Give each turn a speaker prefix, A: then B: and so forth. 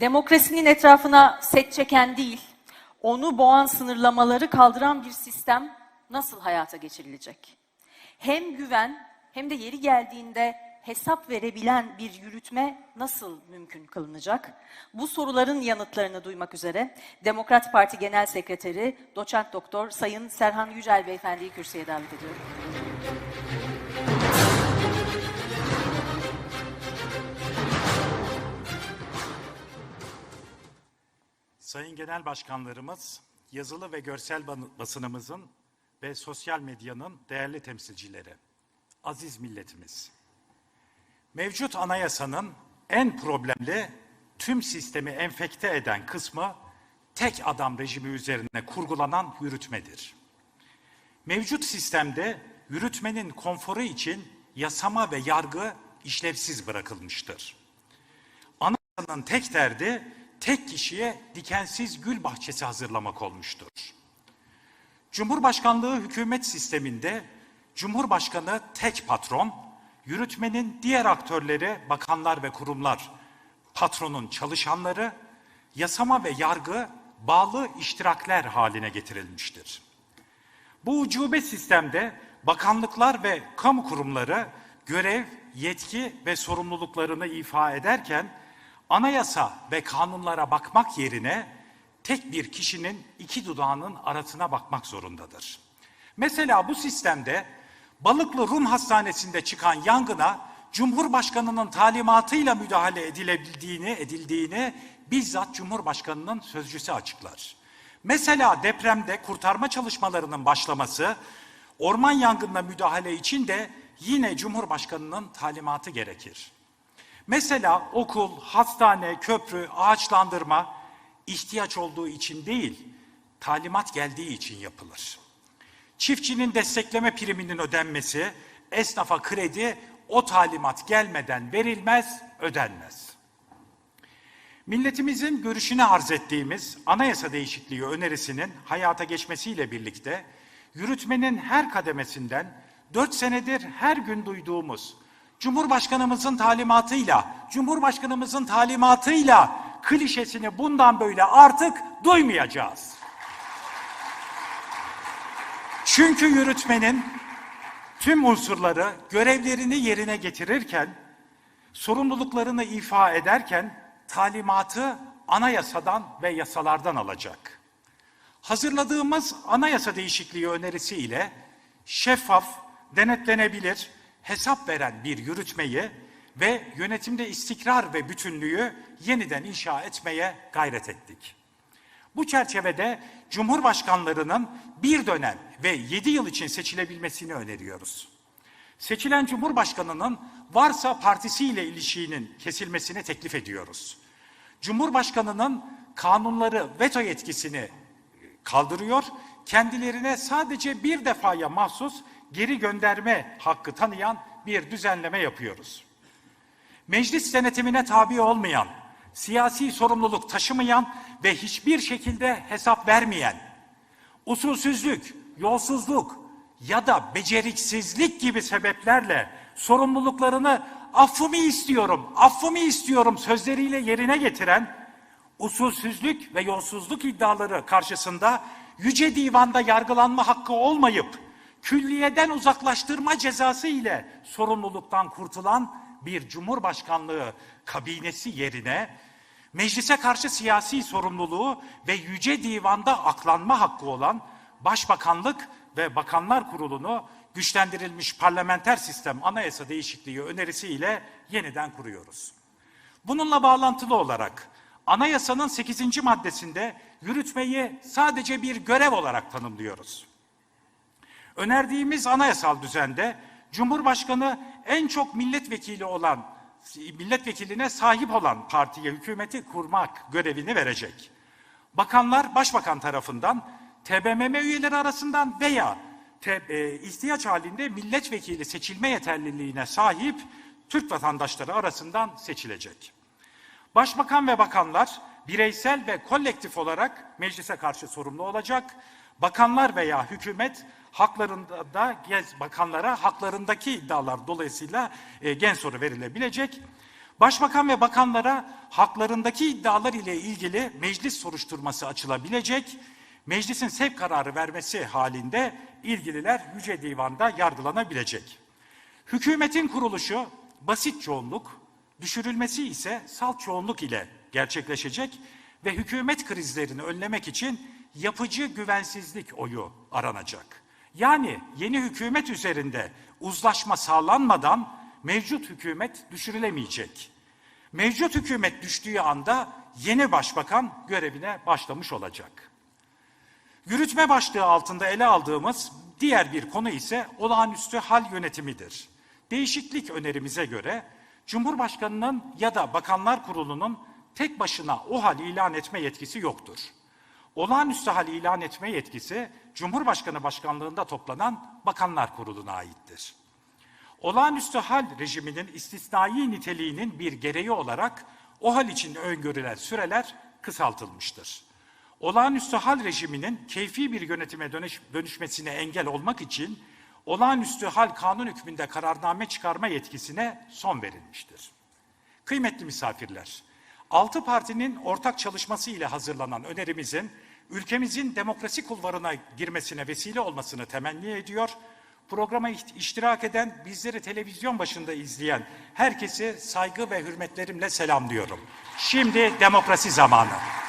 A: Demokrasinin etrafına set çeken değil, onu boğan sınırlamaları kaldıran bir sistem nasıl hayata geçirilecek? Hem güven hem de yeri geldiğinde hesap verebilen bir yürütme nasıl mümkün kılınacak? Bu soruların yanıtlarını duymak üzere Demokrat Parti Genel Sekreteri Doçent Doktor Sayın Serhan Yücel Beyefendi'yi kürsüye davet ediyorum.
B: Sayın Genel Başkanlarımız, yazılı ve görsel basınımızın ve sosyal medyanın değerli temsilcileri, aziz milletimiz. Mevcut anayasanın en problemli, tüm sistemi enfekte eden kısmı tek adam rejimi üzerine kurgulanan yürütmedir. Mevcut sistemde yürütmenin konforu için yasama ve yargı işlevsiz bırakılmıştır. Anayasanın tek derdi tek kişiye dikensiz gül bahçesi hazırlamak olmuştur. Cumhurbaşkanlığı hükümet sisteminde Cumhurbaşkanı tek patron, yürütmenin diğer aktörleri, bakanlar ve kurumlar, patronun çalışanları, yasama ve yargı bağlı iştirakler haline getirilmiştir. Bu ucube sistemde bakanlıklar ve kamu kurumları görev, yetki ve sorumluluklarını ifa ederken anayasa ve kanunlara bakmak yerine tek bir kişinin iki dudağının arasına bakmak zorundadır. Mesela bu sistemde Balıklı Rum Hastanesi'nde çıkan yangına Cumhurbaşkanının talimatıyla müdahale edilebildiğini, edildiğini bizzat Cumhurbaşkanının sözcüsü açıklar. Mesela depremde kurtarma çalışmalarının başlaması, orman yangınına müdahale için de yine Cumhurbaşkanının talimatı gerekir. Mesela okul, hastane, köprü, ağaçlandırma ihtiyaç olduğu için değil, talimat geldiği için yapılır. Çiftçinin destekleme priminin ödenmesi, esnafa kredi o talimat gelmeden verilmez, ödenmez. Milletimizin görüşünü arz ettiğimiz anayasa değişikliği önerisinin hayata geçmesiyle birlikte yürütmenin her kademesinden dört senedir her gün duyduğumuz Cumhurbaşkanımızın talimatıyla, Cumhurbaşkanımızın talimatıyla klişesini bundan böyle artık duymayacağız. Çünkü yürütmenin tüm unsurları görevlerini yerine getirirken, sorumluluklarını ifa ederken talimatı anayasadan ve yasalardan alacak. Hazırladığımız anayasa değişikliği önerisi ile şeffaf, denetlenebilir, hesap veren bir yürütmeyi ve yönetimde istikrar ve bütünlüğü yeniden inşa etmeye gayret ettik. Bu çerçevede Cumhurbaşkanlarının bir dönem ve yedi yıl için seçilebilmesini öneriyoruz. Seçilen Cumhurbaşkanının varsa partisiyle ilişiğinin kesilmesini teklif ediyoruz. Cumhurbaşkanının kanunları veto yetkisini kaldırıyor, kendilerine sadece bir defaya mahsus geri gönderme hakkı tanıyan bir düzenleme yapıyoruz. Meclis denetimine tabi olmayan, siyasi sorumluluk taşımayan ve hiçbir şekilde hesap vermeyen, usulsüzlük, yolsuzluk ya da beceriksizlik gibi sebeplerle sorumluluklarını affımı istiyorum, affımı istiyorum sözleriyle yerine getiren usulsüzlük ve yolsuzluk iddiaları karşısında Yüce Divan'da yargılanma hakkı olmayıp külliyeden uzaklaştırma cezası ile sorumluluktan kurtulan bir cumhurbaşkanlığı kabinesi yerine meclise karşı siyasi sorumluluğu ve yüce divanda aklanma hakkı olan başbakanlık ve bakanlar kurulunu güçlendirilmiş parlamenter sistem anayasa değişikliği önerisiyle yeniden kuruyoruz. Bununla bağlantılı olarak anayasanın 8. maddesinde yürütmeyi sadece bir görev olarak tanımlıyoruz. Önerdiğimiz anayasal düzende Cumhurbaşkanı en çok milletvekili olan milletvekiline sahip olan partiye hükümeti kurmak görevini verecek. Bakanlar başbakan tarafından TBMM üyeleri arasından veya te, ihtiyaç halinde milletvekili seçilme yeterliliğine sahip Türk vatandaşları arasından seçilecek. Başbakan ve bakanlar bireysel ve kolektif olarak meclise karşı sorumlu olacak. Bakanlar veya hükümet haklarında da bakanlara haklarındaki iddialar dolayısıyla e, gen soru verilebilecek. Başbakan ve bakanlara haklarındaki iddialar ile ilgili meclis soruşturması açılabilecek, meclisin sevk kararı vermesi halinde ilgililer Yüce Divan'da yargılanabilecek. Hükümetin kuruluşu basit çoğunluk, düşürülmesi ise salt çoğunluk ile gerçekleşecek ve hükümet krizlerini önlemek için yapıcı güvensizlik oyu aranacak. Yani yeni hükümet üzerinde uzlaşma sağlanmadan mevcut hükümet düşürülemeyecek. Mevcut hükümet düştüğü anda yeni başbakan görevine başlamış olacak. Yürütme başlığı altında ele aldığımız diğer bir konu ise olağanüstü hal yönetimidir. Değişiklik önerimize göre Cumhurbaşkanının ya da Bakanlar Kurulu'nun tek başına o hal ilan etme yetkisi yoktur. Olağanüstü hal ilan etme yetkisi Cumhurbaşkanı başkanlığında toplanan Bakanlar Kurulu'na aittir. Olağanüstü hal rejiminin istisnai niteliğinin bir gereği olarak o hal için öngörülen süreler kısaltılmıştır. Olağanüstü hal rejiminin keyfi bir yönetime dönüş, dönüşmesine engel olmak için olağanüstü hal kanun hükmünde kararname çıkarma yetkisine son verilmiştir. Kıymetli misafirler, altı partinin ortak çalışması ile hazırlanan önerimizin ülkemizin demokrasi kulvarına girmesine vesile olmasını temenni ediyor. Programa iştirak eden, bizleri televizyon başında izleyen herkesi saygı ve hürmetlerimle selamlıyorum. Şimdi demokrasi zamanı.